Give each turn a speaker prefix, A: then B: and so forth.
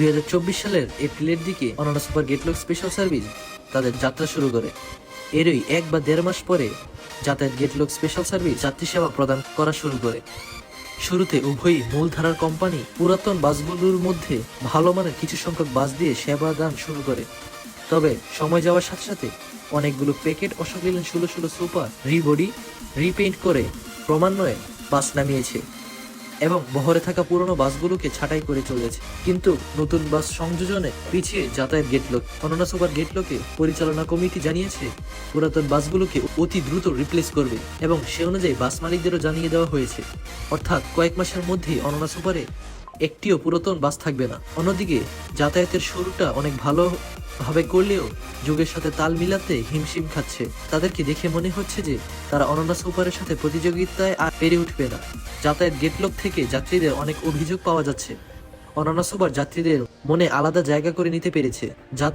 A: দুই সালের এপ্রিলের দিকে Anonna super gate lock special service তাদের যাত্রা শুরু করে। এরই এক বা দেড় মাস পরে যাতায়াত গেটলক স্পেশাল সার্ভিস যাত্রী সেবা প্রদান করা শুরু করে। শুরুতে উভয়ই মূলধারার কোম্পানি পুরাতন বাসগুলোর মধ্যে ভালো মানের কিছু সংখ্যক বাস দিয়ে সেবা দান শুরু করে। তবে সময় যাওয়ার সাথে সাথে অনেকগুলো প্যাকেট অশোকলীলেন ষোলো ষোলো সুপার রিবডি রিপেইন্ট করে ক্রমান্বয়ে বাস নামিয়েছে। এবং বহরে থাকা পুরনো বাসগুলোকে ছাটাই করে চলেছে। কিন্তু নতুন বাস সংযোজনে পিছিয়ে যাতায়াত গেটলক অননা সুপার গেটলকে পরিচালনা কমিটি জানিয়েছে, পুরাতন বাসগুলোকে অতি দ্রুত রিপ্লেস করবে এবং সে অনুযায়ী বাস মালিকদেরও জানিয়ে দেওয়া হয়েছে। অর্থাৎ কয়েক মাসের মধ্যেই অননা সুপারে একটিও পুরাতন বাস থাকবে না। অন্যদিকে, যাতায়াতের শুরুটা অনেক ভালো ভাবে করলেও যুগের সাথে তাল মিলাতে হিমশিম খাচ্ছে। তাদেরকে দেখে মনে হচ্ছে যে, তারা অনন্যা সুপারের সাথে প্রতিযোগিতায় আর পেরে উঠবে না। যাতায়াত গেটলক থেকে যাত্রীদের অনেক অভিযোগ পাওয়া যাচ্ছে। অনন্যা সুপার যাত্রীদের মনে আলাদা জায়গা করে নিতে পেরেছে।